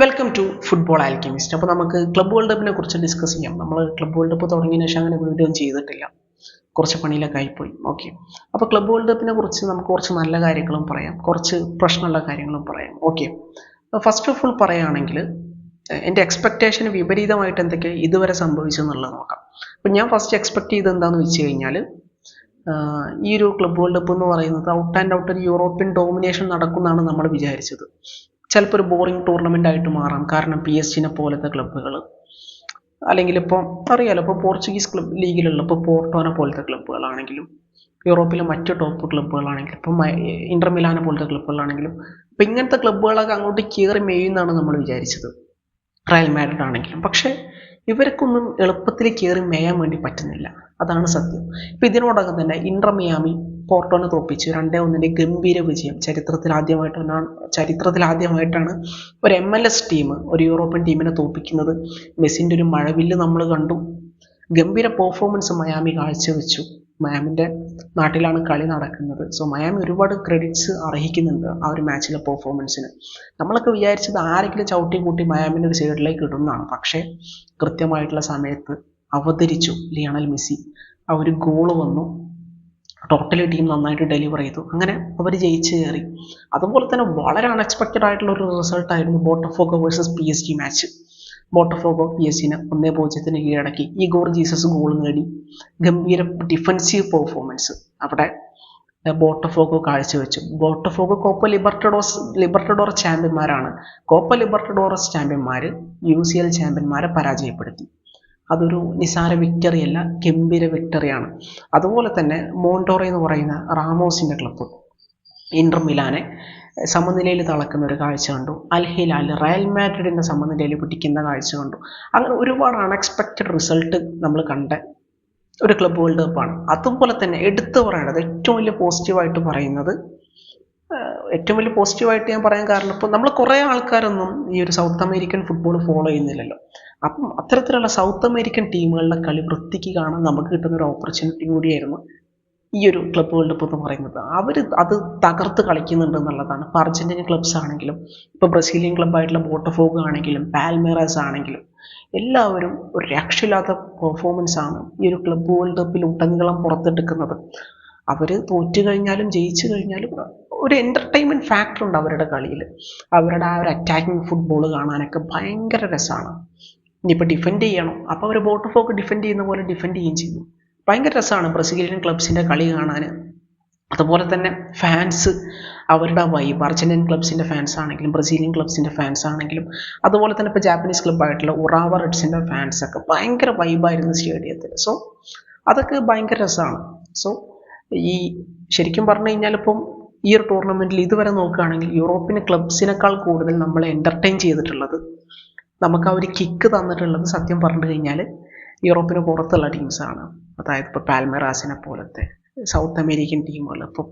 Welcome to football Alchemist അപ്പോൾ നമുക്ക് club world കപ്പിനെ കുറിച്ച് ഡിസ്കസ് ചെയ്യാം. നമ്മൾ ക്ലബ് വേൾഡ് കപ്പ് തുടങ്ങിയതിന് ശേഷം അങ്ങനെ വീഡിയോ ചെയ്തിട്ടില്ല. കുറച്ച് പണിയിലൊക്കെ ആയിപ്പോയി. ഓക്കെ അപ്പോൾ ക്ലബ് വേൾഡ് കപ്പിനെ കുറിച്ച് നമുക്ക് കുറച്ച് നല്ല കാര്യങ്ങളും പറയാം. കുറച്ച് പ്രശ്നമുള്ള കാര്യങ്ങളും പറയാം. ഓക്കെ ഫസ്റ്റ് ഓഫ് ഓൾ പറയുകയാണെങ്കിൽ എന്റെ എക്സ്പെക്റ്റേഷന് വിപരീതമായിട്ട് എന്തൊക്കെ ഇതുവരെ സംഭവിച്ചെന്നുള്ളത് നോക്കാം. അപ്പം ഞാൻ ഫസ്റ്റ് എക്സ്പെക്ട് ചെയ്ത് എന്താണെന്ന് വെച്ച് കഴിഞ്ഞാൽ ഈ ഒരു ക്ലബ് വേൾഡ് കപ്പ് എന്ന് പറയുന്നത് ഔട്ട് ആൻഡ് ഔട്ട് ഒരു യൂറോപ്യൻ ഡോമിനേഷൻ നടക്കുന്നതാണ് നമ്മൾ വിചാരിച്ചത്. ചിലപ്പോൾ ഒരു ബോറിംഗ് ടൂർണമെന്റ് ആയിട്ട് മാറാം. കാരണം പി എസ് ജിനെ പോലത്തെ ക്ലബ്ബുകൾ അല്ലെങ്കിൽ ഇപ്പോൾ അറിയാലോ ഇപ്പോൾ പോർച്ചുഗീസ് ക്ലബ് ലീഗിലുള്ള ഇപ്പോൾ പോർട്ടോനെ പോലത്തെ ക്ലബ്ബുകളാണെങ്കിലും യൂറോപ്പിലെ മറ്റ് ടോപ്പ് ക്ലബ്ബുകളാണെങ്കിലും ഇപ്പം ഇന്റർ മിലാനെ പോലത്തെ ക്ലബ്ബുകളാണെങ്കിലും ഇപ്പം ഇങ്ങനത്തെ ക്ലബ്ബുകളൊക്കെ അങ്ങോട്ട് കയറി മേയുന്നാണ് നമ്മൾ വിചാരിച്ചത്. റയൽ മാഡ്രിഡ് ആണെങ്കിലും. പക്ഷേ ഇവർക്കൊന്നും എളുപ്പത്തിൽ കയറി മേയാൻ വേണ്ടി പറ്റുന്നില്ല. അതാണ് സത്യം. ഇപ്പം ഇതിനോടകം തന്നെ ഇന്റർ മിയാമി പോർട്ടോനെ തോപ്പിച്ചു രണ്ടേ ഒന്നിന്റെ ഗംഭീര വിജയം ചരിത്രത്തിൽ ആദ്യമായിട്ടാണ് ചരിത്രത്തിൽ ആദ്യമായിട്ടാണ് ഒരു എം എൽ എസ് ടീം ഒരു യൂറോപ്യൻ ടീമിനെ തോപ്പിക്കുന്നത് മെസ്സിന്റെ ഒരു മഴവില്ല് നമ്മൾ കണ്ടു. ഗംഭീര പെർഫോമൻസ് മയാമി കാഴ്ചവെച്ചു. മയാമിന്റെ നാട്ടിലാണ് കളി നടക്കുന്നത്. സോ മയാമി ഒരുപാട് ക്രെഡിറ്റ്സ് അർഹിക്കുന്നുണ്ട് ആ ഒരു മാച്ചിലെ പെർഫോമൻസിന് നമ്മളൊക്കെ വിചാരിച്ചത് ആരെങ്കിലും ചവിട്ടി കൂട്ടി മയാമിന്റെ ഒരു സൈഡിലേക്ക് ഇടുന്നതാണ്. പക്ഷേ കൃത്യമായിട്ടുള്ള സമയത്ത് അവതരിച്ചു ലിയണൽ മെസ്സി. ആ ഒരു ഗോൾ വന്നു. ടോട്ടലി ടീം നന്നായിട്ട് ഡെലിവർ ചെയ്തു. അങ്ങനെ അവർ ജയിച്ച് കയറി. അതുപോലെ തന്നെ വളരെ അൺഎക്സ്പെക്റ്റഡ് ആയിട്ടുള്ള ഒരു റിസൾട്ടായിരുന്നു Botafogo versus P S G match Botafogo P S ജിനെ ഒന്നേ പൂജ്യത്തിന് കീഴടക്കി. ഈ ഗോർ ജീസസ് ഗോൾ നേടി. ഗംഭീര ഡിഫൻസീവ് പെർഫോമൻസ് അവിടെ ബോട്ടഫോഗോ കാഴ്ചവെച്ചു. ബോട്ടഫോഗോ കോപ്പ ലിബർട്ടഡോസ് ലിബർട്ടഡോർ ചാമ്പ്യന്മാരാണ് കോപ്പ ലിബർട്ടഡോറസ് ചാമ്പ്യന്മാർ യു സി എൽ ചാമ്പ്യന്മാരെ പരാജയപ്പെടുത്തി. അതൊരു നിസാര വിക്ടറി അല്ല ഗംഭീര വിക്ടറിയാണ് അതുപോലെ തന്നെ മോണ്ടോറ എന്ന് പറയുന്ന റാമോസിന്റെ ക്ലബ്ബ് ഇന്റർ മിലാനെ സമനിലയിൽ തളക്കുന്ന ഒരു കാഴ്ച കണ്ടു. അൽഹിലാൽ റയൽ മാഡ്രിഡിന്റെ സമനിലയിൽ പിടിക്കുന്ന കാഴ്ച കണ്ടു. അങ്ങനെ ഒരുപാട് അൺഎക്സ്പെക്റ്റഡ് റിസൾട്ട് നമ്മൾ കണ്ട ഒരു ക്ലബ് വേൾഡ് കപ്പാണ് അതുപോലെ തന്നെ എടുത്തു പറയേണ്ടത് ഏറ്റവും വലിയ പോസിറ്റീവായിട്ട് പറയുന്നത് ഏറ്റവും വലിയ പോസിറ്റീവായിട്ട് ഞാൻ പറയാൻ കാരണം ഇപ്പോൾ നമ്മൾ കുറേ ആൾക്കാരൊന്നും ഈ ഒരു സൗത്ത് അമേരിക്കൻ ഫുട്ബോൾ ഫോളോ ചെയ്യുന്നില്ലല്ലോ. അപ്പം അത്തരത്തിലുള്ള സൗത്ത് അമേരിക്കൻ ടീമുകളുടെ കളി വൃത്തിക്ക് കാണാൻ നമുക്ക് കിട്ടുന്ന ഒരു ഓപ്പർച്യൂണിറ്റി കൂടിയായിരുന്നു ഈ ഒരു ക്ലബ് വേൾഡ് കപ്പ് എന്ന് പറയുന്നത്. അവർ അത് തകർത്ത് കളിക്കുന്നുണ്ട് എന്നുള്ളതാണ്. ഇപ്പോൾ അർജന്റീന ക്ലബ്സ് ആണെങ്കിലും ഇപ്പോൾ ബ്രസീലിയൻ ക്ലബ്ബായിട്ടുള്ള ബോട്ടഫോഗ് ആണെങ്കിലും പാൽമേറാസ് ആണെങ്കിലും എല്ലാവരും ഒരു രക്ഷയില്ലാത്ത പെർഫോമൻസ് ആണ് ഈ ഒരു ക്ലബ് വേൾഡ് കപ്പിൽ ഉടനീളം പുറത്തെടുക്കുന്നത്. അവർ തോറ്റു കഴിഞ്ഞാലും ജയിച്ചു കഴിഞ്ഞാലും ഒരു എന്റർടൈൻമെന്റ് ഫാക്ടർ ഉണ്ട് അവരുടെ കളിയിൽ. അവരുടെ ആ ഒരു അറ്റാക്കിംഗ് ഫുട്ബോൾ കാണാനൊക്കെ ഭയങ്കര രസമാണ് ഇനിയിപ്പോൾ ഡിഫെൻഡ് ചെയ്യണം. അപ്പോൾ അവർ ബോട്ടഫോക്ക് ഡിഫെൻഡ് ചെയ്യുന്ന പോലെ ഡിഫെൻഡ് ചെയ്യുകയും ചെയ്യും. ഭയങ്കര രസമാണ് ബ്രസീലിയൻ ക്ലബ്സിന്റെ കളി കാണാൻ അതുപോലെ തന്നെ ഫാൻസ് അവരുടെ വൈബ് അർജന്റീൻ ക്ലബ്സിന്റെ ഫാൻസ് ആണെങ്കിലും ബ്രസീലിയൻ ക്ലബ്സിന്റെ ഫാൻസ് ആണെങ്കിലും അതുപോലെ തന്നെ ഇപ്പോൾ ജാപ്പനീസ് ക്ലബ്ബായിട്ടുള്ള ഉറാവ റെഡ്സിന്റെ ഫാൻസൊക്കെ ഭയങ്കര വൈബായിരുന്നു സ്റ്റേഡിയത്തിൽ സോ അതൊക്കെ ഭയങ്കര രസമാണ് സോ ഈ ശരിക്കും പറഞ്ഞു കഴിഞ്ഞാൽ ഇപ്പം ഈ ഒരു ടൂർണമെന്റിൽ ഇതുവരെ നോക്കുകയാണെങ്കിൽ യൂറോപ്യൻ ക്ലബ്സിനേക്കാൾ കൂടുതൽ നമ്മളെ എന്റർടൈൻ ചെയ്തിട്ടുള്ളത് നമുക്ക് ആ ഒരു കിക്ക് തന്നിട്ടുള്ളത് സത്യം പറഞ്ഞു കഴിഞ്ഞാൽ യൂറോപ്പിന് പുറത്തുള്ള ടീംസാണ് അതായത് ഇപ്പോൾ പാൽമെറാസിനെ പോലത്തെ സൗത്ത് അമേരിക്കൻ ടീമുകൾ ഇപ്പം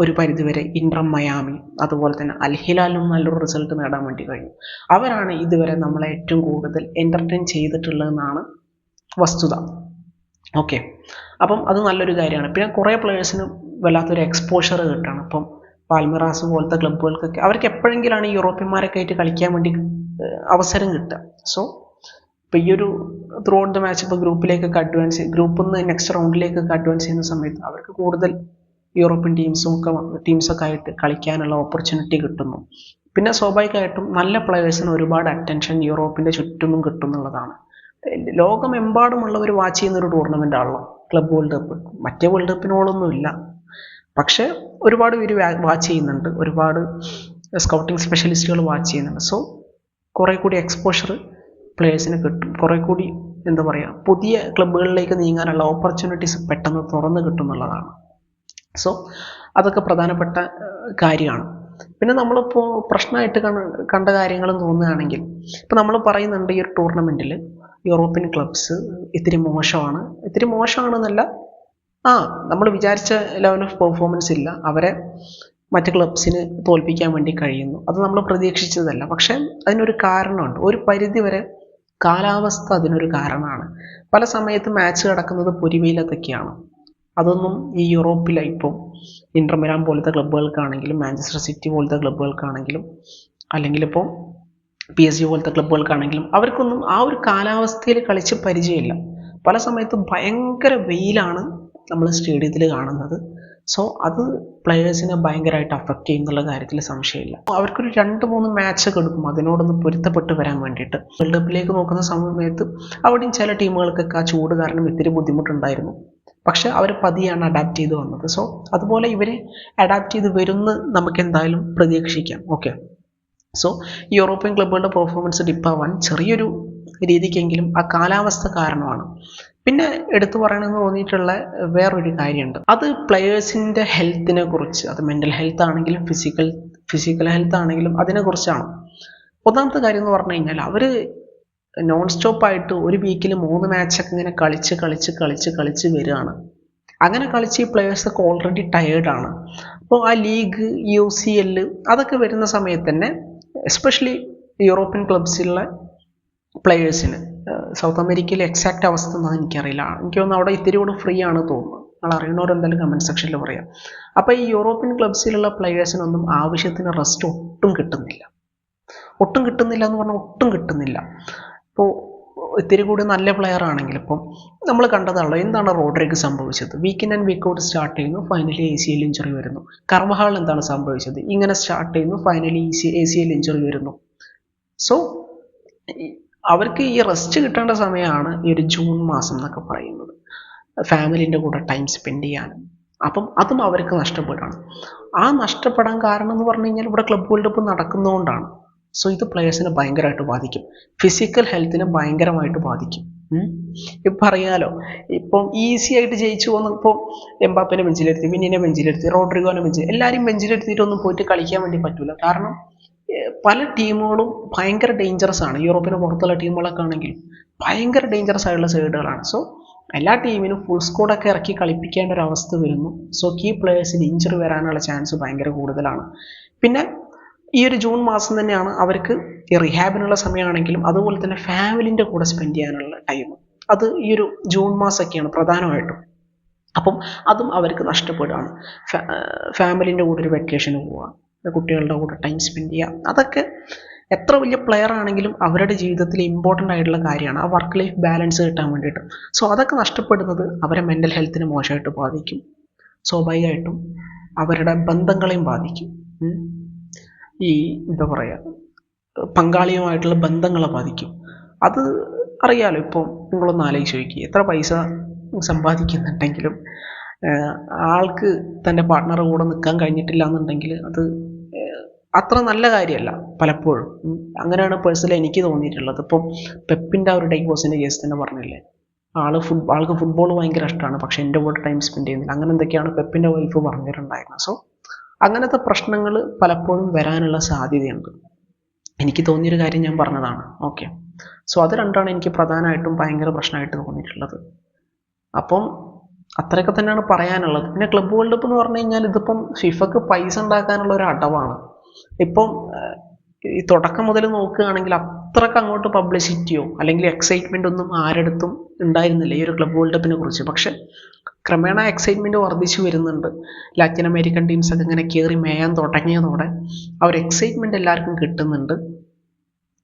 ഒരു പരിധിവരെ ഇൻഡർ മയാമി അതുപോലെ തന്നെ അൽഹിലാലും നല്ലൊരു റിസൾട്ട് നേടാൻ വേണ്ടി കഴിഞ്ഞു. അവരാണ് ഇതുവരെ നമ്മളെ ഏറ്റവും കൂടുതൽ എന്റർടൈൻ ചെയ്തിട്ടുള്ളതെന്നാണ് വസ്തുത. ഓക്കെ അപ്പം അത് നല്ലൊരു കാര്യമാണ്. പിന്നെ കുറേ പ്ലെയേഴ്സിന് വല്ലാത്തൊരു എക്സ്പോഷർ കിട്ടണം. അപ്പം പാൽമിറാസ് പോലത്തെ ക്ലബ്ബുകൾക്കൊക്കെ അവർക്ക് എപ്പോഴെങ്കിലാണ് യൂറോപ്യന്മാരൊക്കെ ആയിട്ട് കളിക്കാൻ വേണ്ടി അവസരം കിട്ടുക? സോ ഇപ്പോൾ ഈ ഒരു ത്രൂ ഔട്ട് ദ മാച്ച് ഇപ്പോൾ ഗ്രൂപ്പിലേക്കൊക്കെ അഡ്വാൻസ് ഗ്രൂപ്പിൽ നിന്ന് നെക്സ്റ്റ് റൗണ്ടിലേക്കൊക്കെ അഡ്വാൻസ് ചെയ്യുന്ന സമയത്ത് അവർക്ക് കൂടുതൽ യൂറോപ്യൻ ടീംസും ഒക്കെ ടീംസൊക്കെ ആയിട്ട് കളിക്കാനുള്ള ഓപ്പർച്യൂണിറ്റി കിട്ടുന്നു. പിന്നെ സ്വാഭാവികമായിട്ടും നല്ല പ്ലെയേഴ്സിന് ഒരുപാട് അറ്റൻഷൻ യൂറോപ്പിന്റെ ചുറ്റുമും കിട്ടും എന്നുള്ളതാണ് ലോകമെമ്പാടുമുള്ളവർ വാച്ച് ചെയ്യുന്ന ഒരു ടൂർണമെന്റ് ആണല്ലോ. ക്ലബ് വേൾഡ് കപ്പ് മറ്റേ വേൾഡ് കപ്പിനോളൊന്നുമില്ല പക്ഷേ ഒരുപാട് പേര് വാച്ച് ചെയ്യുന്നുണ്ട്. ഒരുപാട് സ്കൗട്ടിംഗ് സ്പെഷ്യലിസ്റ്റുകൾ വാച്ച് ചെയ്യുന്നുണ്ട്. സോ കുറേ കൂടി എക്സ്പോഷർ പ്ലേയേഴ്സിന് കിട്ടും. കുറേ കൂടി എന്താ പറയുക പുതിയ ക്ലബ്ബുകളിലേക്ക് നീങ്ങാനുള്ള ഓപ്പർച്യൂണിറ്റീസ് പെട്ടെന്ന് തുറന്ന് കിട്ടും എന്നുള്ളതാണ്. സോ അതൊക്കെ പ്രധാനപ്പെട്ട കാര്യമാണ്. പിന്നെ നമ്മളിപ്പോൾ പ്രശ്നമായിട്ട് കണ്ട കാര്യങ്ങളും തോന്നുകയാണെങ്കിൽ ഇപ്പോൾ നമ്മൾ പറയുന്നുണ്ട് ഈ ഒരു ടൂർണമെന്റിൽ യൂറോപ്യൻ ക്ലബ്സ് ഇത്തിരി മോശമാണ്. ഇത്തിരി മോശമാണെന്നല്ല. ആ നമ്മൾ വിചാരിച്ച ലെവൽ ഓഫ് പെർഫോമൻസ് ഇല്ല. അവരെ മറ്റ് ക്ലബ്സിന് തോൽപ്പിക്കാൻ വേണ്ടി കഴിയുന്നു. അത് നമ്മൾ പ്രതീക്ഷിച്ചതല്ല. പക്ഷേ അതിനൊരു കാരണമുണ്ട്. ഒരു പരിധി വരെ കാലാവസ്ഥ അതിനൊരു കാരണമാണ്. പല സമയത്ത് മാച്ച് കിടക്കുന്നത് പൊരിവെയിലത്തൊക്കെയാണ്. അതൊന്നും ഈ യൂറോപ്പിലെ ഇപ്പം ഇന്റർമിരാൻ പോലത്തെ ക്ലബ്ബുകൾക്കാണെങ്കിലും മാഞ്ചസ്റ്റർ സിറ്റി പോലത്തെ ക്ലബ്ബുകൾക്കാണെങ്കിലും അല്ലെങ്കിൽ ഇപ്പോൾ പി എസ് ജി പോലത്തെ ക്ലബ്ബുകൾക്കാണെങ്കിലും അവർക്കൊന്നും ആ ഒരു കാലാവസ്ഥയിൽ കളിച്ച് പരിചയമില്ല. പല സമയത്തും ഭയങ്കര വെയിലാണ് നമ്മൾ സ്റ്റേഡിയത്തിൽ കാണുന്നത്. സോ അത് പ്ലെയേഴ്സിനെ ഭയങ്കരമായിട്ട് അഫക്റ്റ് ചെയ്യുന്നുള്ള കാര്യത്തിൽ സംശയമില്ല. അവർക്കൊരു രണ്ട് മൂന്ന് മാച്ചൊക്കെ എടുക്കും. അതിനോടൊന്ന് പൊരുത്തപ്പെട്ട് വരാൻ വേണ്ടിയിട്ട്. വേൾഡ് കപ്പിലേക്ക് നോക്കുന്ന സമയത്ത് അവിടെയും ചില ടീമുകൾക്കൊക്കെ ആ ചൂട് കാരണം ഇത്തിരി ബുദ്ധിമുട്ടുണ്ടായിരുന്നു. പക്ഷെ അവർ പതിയാണ് അഡാപ്റ്റ് ചെയ്ത് വന്നത്. സോ അതുപോലെ ഇവരെ അഡാപ്റ്റ് ചെയ്ത് വരുമെന്ന് നമുക്ക് എന്തായാലും പ്രതീക്ഷിക്കാം. ഓക്കെ സോ യൂറോപ്യൻ ക്ലബ്ബുകളുടെ പെർഫോമൻസ് ഡിപ്പാവാൻ ചെറിയൊരു രീതിക്കെങ്കിലും ആ കാലാവസ്ഥ കാരണമാണ്. പിന്നെ എടുത്തു പറയണമെന്ന് തോന്നിയിട്ടുള്ള വേറൊരു കാര്യമുണ്ട്. അത് പ്ലെയേഴ്സിന്റെ ഹെൽത്തിനെ കുറിച്ച് അത് മെന്റൽ ഹെൽത്ത് ആണെങ്കിലും ഫിസിക്കൽ ഫിസിക്കൽ ഹെൽത്ത് ആണെങ്കിലും അതിനെക്കുറിച്ചാണ് ഒന്നാമത്തെ കാര്യം എന്ന് പറഞ്ഞു കഴിഞ്ഞാൽ അവർ നോൺ സ്റ്റോപ്പായിട്ട് ഒരു വീക്കിൽ മൂന്ന് മാച്ചൊക്കെ ഇങ്ങനെ കളിച്ച് കളിച്ച് കളിച്ച് കളിച്ച് വരികയാണ്. അങ്ങനെ കളിച്ച് ഈ പ്ലെയേഴ്സൊക്കെ ഓൾറെഡി ടയേർഡാണ് അപ്പോൾ ആ ലീഗ് യു സി എൽ അതൊക്കെ വരുന്ന സമയത്ത് തന്നെ എസ്പെഷ്യലി യൂറോപ്യൻ ക്ലബ്സിലുള്ള പ്ലെയേഴ്സിന് സൗത്ത് അമേരിക്കയിലെ എക്സാക്റ്റ് അവസ്ഥ ഒന്നും എനിക്കറിയില്ല. എനിക്ക് തോന്നുന്നു അവിടെ ഇത്തിരി കൂടെ ഫ്രീ ആണ് തോന്നുന്നു. നിങ്ങൾ അറിയണവരെന്തായാലും കമന്റ് സെക്ഷനിൽ പറയാം. അപ്പോൾ ഈ യൂറോപ്യൻ ക്ലബ്സിലുള്ള പ്ലെയേഴ്സിനൊന്നും ആവശ്യത്തിന് റെസ്റ്റ് ഒട്ടും കിട്ടുന്നില്ല. ഒട്ടും കിട്ടുന്നില്ല എന്ന് പറഞ്ഞാൽ ഒട്ടും കിട്ടുന്നില്ല. ഇപ്പോൾ ഇത്തിരി കൂടി നല്ല പ്ലെയർ ആണെങ്കിൽ ഇപ്പം നമ്മൾ കണ്ടതാണല്ലോ എന്താണ് റോഡ്രിക്ക് സംഭവിച്ചത്? Week and week out start ചെയ്യുന്നു finally A C L injury വരുന്നു. കർമ്മഹാൾ എന്താണ് സംഭവിച്ചത്? ഇങ്ങനെ സ്റ്റാർട്ട് ചെയ്യുന്നു finally E C A C L injury വരുന്നു. സോ അവർക്ക് ഈ റെസ്റ്റ് കിട്ടേണ്ട സമയമാണ് ഈ ഒരു ജൂൺ മാസം എന്നൊക്കെ പറയുന്നത്. ഫാമിലിന്റെ കൂടെ ടൈം സ്പെൻഡ് ചെയ്യാനും. അപ്പം അതും അവർക്ക് നഷ്ടപ്പെടുകയാണ്. ആ നഷ്ടപ്പെടാൻ കാരണം എന്ന് പറഞ്ഞു കഴിഞ്ഞാൽ ഇവിടെ ക്ലബ് വേൾഡ് കപ്പ് നടക്കുന്നതുകൊണ്ടാണ്. സോ ഇത് പ്ലെയേഴ്സിനെ ഭയങ്കരമായിട്ട് ബാധിക്കും. ഫിസിക്കൽ ഹെൽത്തിനെ ഭയങ്കരമായിട്ട് ബാധിക്കും. ഇപ്പം അറിയാലോ ഇപ്പം ഈസി ആയിട്ട് ജയിച്ചു പോകുന്ന ഇപ്പോൾ എംബാപ്പിനെ ബെഞ്ചിലെടുത്തി മിന്നിനെ ബെഞ്ചിലെടുത്തി റോഡ്രിഗോനെ ബെഞ്ചിൽ എല്ലാവരും ബെഞ്ചിലെടുത്തിട്ടൊന്നും പോയിട്ട് കളിക്കാൻ വേണ്ടി പറ്റില്ല കാരണം പല ടീമുകളും ഭയങ്കര ഡേഞ്ചറസ് ആണ്. യൂറോപ്പിന് പുറത്തുള്ള ടീമുകളൊക്കെ ആണെങ്കിലും ഭയങ്കര ഡേഞ്ചറസ് ആയിട്ടുള്ള സൈഡുകളാണ് സോ എല്ലാ ടീമിനും ഫുൾ സ്കോഡൊക്കെ ഇറക്കി കളിപ്പിക്കേണ്ട ഒരു അവസ്ഥ വരുന്നു. സോ കീ പ്ലേയേഴ്സിന് ഇഞ്ചറി വരാനുള്ള ചാൻസ് ഭയങ്കര കൂടുതലാണ്. പിന്നെ ഈ ഒരു ജൂൺ മാസം തന്നെയാണ് അവർക്ക് ഈ റിഹാബിനുള്ള സമയമാണെങ്കിലും അതുപോലെ തന്നെ ഫാമിലിന്റെ കൂടെ സ്പെൻഡ് ചെയ്യാനുള്ള ടൈം അത് ഈ ഒരു ജൂൺ മാസമൊക്കെയാണ് പ്രധാനമായിട്ടും. അപ്പം അതും അവർക്ക് നഷ്ടപ്പെടുകയാണ് ഫാമിലിന്റെ കൂടെ ഒരു വെക്കേഷന് പോവുക കുട്ടികളുടെ കൂടെ ടൈം സ്പെൻഡ് ചെയ്യുക അതൊക്കെ എത്ര വലിയ പ്ലെയർ ആണെങ്കിലും അവരുടെ ജീവിതത്തിൽ ഇമ്പോർട്ടന്റ് ആയിട്ടുള്ള കാര്യമാണ്. ആ വർക്ക് ലൈഫ് ബാലൻസ് കിട്ടാൻ വേണ്ടിയിട്ട്. സോ അതൊക്കെ നഷ്ടപ്പെടുന്നത് അവരെ മെന്റൽ ഹെൽത്തിനെ മോശമായിട്ട് ബാധിക്കും. സ്വാഭാവികമായിട്ടും അവരുടെ ബന്ധങ്ങളെയും ബാധിക്കും. ഈ എന്താ പറയുക പങ്കാളിയുമായിട്ടുള്ള ബന്ധങ്ങളെ ബാധിക്കും. അത് അറിയാലോ ഇപ്പോൾ നിങ്ങളൊന്ന് ആലോചിച്ച് നോക്കി എത്ര പൈസ സമ്പാദിക്കുന്നുണ്ടെങ്കിലും ആൾക്ക് തന്റെ പാർട്ട്ണറുടെ കൂടെ നിൽക്കാൻ കഴിഞ്ഞിട്ടില്ല എന്നുണ്ടെങ്കിൽ അത് അത്ര നല്ല കാര്യമല്ല പലപ്പോഴും. അങ്ങനെയാണ് പേഴ്സണലി എനിക്ക് തോന്നിയിട്ടുള്ളത്. ഇപ്പം പെപ്പിന്റെ ആ ഒരു ഡൈവോഴ്സിന്റെ കേസ് തന്നെ പറഞ്ഞില്ലേ? ആൾ ഫുട് ആൾക്ക് ഫുട്ബോൾ ഭയങ്കര ഇഷ്ടമാണ് പക്ഷേ എന്റെ കൂടെ ടൈം സ്പെൻഡ് ചെയ്യുന്നില്ല. അങ്ങനെ എന്തൊക്കെയാണ് പെപ്പിന്റെ വൈഫ് പറഞ്ഞിട്ടുണ്ടായിരുന്നത്? സോ അങ്ങനത്തെ പ്രശ്നങ്ങൾ പലപ്പോഴും വരാനുള്ള സാധ്യതയുണ്ട്. എനിക്ക് തോന്നിയൊരു കാര്യം ഞാൻ പറഞ്ഞതാണ്. ഓക്കെ. സോ അത് രണ്ടാണ് എനിക്ക് പ്രധാനമായിട്ടും ഭയങ്കര പ്രശ്നമായിട്ട് തോന്നിയിട്ടുള്ളത്. അപ്പം അത്രയൊക്കെ തന്നെയാണ് പറയാനുള്ളത്. പിന്നെ ക്ലബ് വേൾഡ് കപ്പ് എന്ന് പറഞ്ഞു കഴിഞ്ഞാൽ ഇതിപ്പം ഫിഫക്ക് പൈസ ഉണ്ടാക്കാനുള്ള ഒരു അടവാണ്. ഇപ്പം ഈ തുടക്കം മുതൽ നോക്കുകയാണെങ്കിൽ അത്രയ്ക്ക് അങ്ങോട്ട് പബ്ലിസിറ്റിയോ അല്ലെങ്കിൽ എക്സൈറ്റ്മെന്റ് ഒന്നും ആരടുത്തും ഉണ്ടായിരുന്നില്ല ഈ ഒരു ക്ലബ് വേൾഡ് കപ്പിനെ കുറിച്ച്. പക്ഷെ ക്രമേണ എക്സൈറ്റ്മെന്റ് വർദ്ധിച്ചു വരുന്നുണ്ട്. ലാറ്റിൻ അമേരിക്കൻ ടീംസൊക്കെ ഇങ്ങനെ കയറി മേയാൻ തുടങ്ങിയതോടെ ആ ഒരു എക്സൈറ്റ്മെന്റ് എല്ലാവർക്കും കിട്ടുന്നുണ്ട്.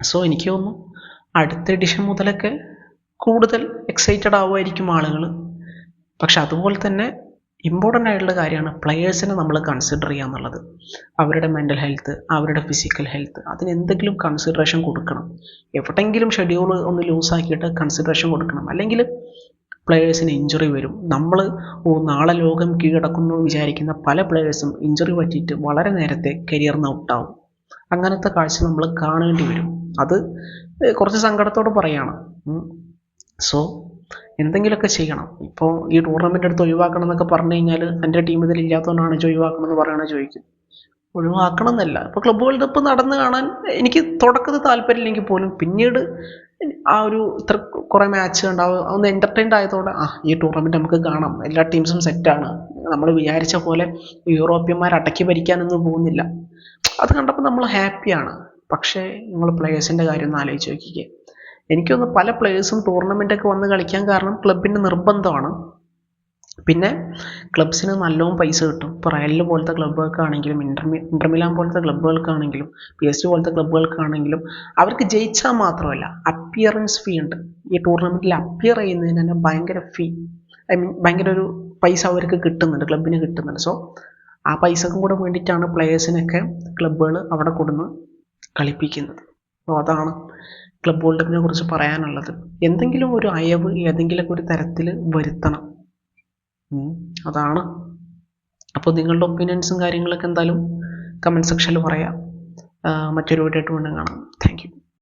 സോ എനിക്ക് തോന്നുന്നു അടുത്ത എഡിഷൻ മുതലൊക്കെ കൂടുതൽ എക്സൈറ്റഡ് ആവുമായിരിക്കും ആളുകൾ പക്ഷെ അതുപോലെ തന്നെ ഇമ്പോർട്ടന്റ് ആയിട്ടുള്ള കാര്യമാണ് പ്ലെയേഴ്സിനെ നമ്മൾ കൺസിഡർ ചെയ്യുക എന്നുള്ളത്. അവരുടെ മെന്റൽ ഹെൽത്ത് അവരുടെ ഫിസിക്കൽ ഹെൽത്ത് അതിന് എന്തെങ്കിലും കൺസിഡറേഷൻ കൊടുക്കണം. എവിടെയെങ്കിലും ഷെഡ്യൂൾ ഒന്ന് ലൂസാക്കിയിട്ട് കൺസിഡറേഷൻ കൊടുക്കണം. അല്ലെങ്കിൽ പ്ലെയേഴ്സിന് ഇഞ്ചുറി വരും. നമ്മൾ ഓ നാളെ ലോകം കീഴടക്കുന്നു വിചാരിക്കുന്ന പല പ്ലെയേഴ്സും ഇഞ്ചുറി പറ്റിയിട്ട് വളരെ നേരത്തെ കരിയറിന് ഔട്ടാവും അങ്ങനത്തെ കാഴ്ച നമ്മൾ കാണേണ്ടി വരും. അത് കുറച്ച് സങ്കടത്തോടെ പറയാണ്. സോ എന്തെങ്കിലുമൊക്കെ ചെയ്യണം. ഇപ്പോൾ ഈ ടൂർണമെന്റ് എടുത്ത് ഒഴിവാക്കണം എന്നൊക്കെ പറഞ്ഞു കഴിഞ്ഞാൽ എന്റെ ടീം ഇതിൽ ഇല്ലാത്തതുകൊണ്ടാണ് ഒഴിവാക്കണം എന്ന് പറയണ ചോദിക്കും. ഒഴിവാക്കണം എന്നല്ല ഇപ്പോൾ ക്ലബ് വേൾഡ് കപ്പ് നടന്ന് കാണാൻ എനിക്ക് തുടക്കത്തിൽ താല്പര്യമില്ലെങ്കിൽ പോലും പിന്നീട് ആ ഒരു ഇത്ര കുറേ മാച്ച് ഉണ്ടാവും. ഒന്ന് എന്റർടൈൻഡ് ആയതോടെ ആ ഈ ടൂർണമെന്റ് നമുക്ക് കാണാം. എല്ലാ ടീംസും സെറ്റാണ് നമ്മൾ വിചാരിച്ച പോലെ യൂറോപ്യന്മാർ അടക്കി ഭരിക്കാനൊന്നും പോകുന്നില്ല. അത് കണ്ടപ്പോൾ നമ്മൾ ഹാപ്പിയാണ് പക്ഷേ നിങ്ങൾ പ്ലേയേഴ്സിന്റെ കാര്യം ഒന്ന് ആലോചിച്ച് നോക്കിക്കേ. എനിക്കൊന്ന് പല പ്ലേയേഴ്സും ടൂർണമെന്റൊക്കെ വന്ന് കളിക്കാൻ കാരണം ക്ലബിന്റെ നിർബന്ധമാണ്. പിന്നെ ക്ലബ്സിന് നല്ലോണം പൈസ കിട്ടും. ഇപ്പോൾ റയൽ പോലത്തെ ക്ലബ്ബുകൾക്കാണെങ്കിലും ഇന്റർമി ഇന്റർമിലാൻ പോലത്തെ ക്ലബ്ബുകൾക്കാണെങ്കിലും പി എസ് ജി പോലത്തെ ക്ലബ്ബുകൾക്കാണെങ്കിലും അവർക്ക് ജയിച്ചാൽ മാത്രമല്ല അപ്പിയറൻസ് ഫീ ഉണ്ട്. ഈ ടൂർണമെന്റിൽ അപ്പിയർ ചെയ്യുന്നതിന് തന്നെ ഭയങ്കര ഫീ ഐ മീൻ ഭയങ്കര ഒരു പൈസ അവർക്ക് കിട്ടുന്നുണ്ട് ക്ലബിന് കിട്ടുന്നുണ്ട്. സോ ആ പൈസക്കും കൂടെ വേണ്ടിയിട്ടാണ് പ്ലെയേഴ്സിനൊക്കെ ക്ലബ്ബുകൾ അവിടെ കൊടുന്ന് കളിപ്പിക്കുന്നത്. അപ്പോൾ അതാണ് ക്ലബ് കപ്പിനെ കുറിച്ച് പറയാനുള്ളത്. എന്തെങ്കിലും ഒരു അയവ് ഏതെങ്കിലും ഒരു തരത്തിൽ വരുത്തണം. അതാണ്. അപ്പോൾ നിങ്ങളുടെ ഒപ്പീനിയൻസും കാര്യങ്ങളൊക്കെ എന്തായാലും കമന്റ് സെക്ഷനിൽ പറയാം. മറ്റൊരു വീഡിയോ ആയിട്ട് വീണ്ടും കാണാം. താങ്ക്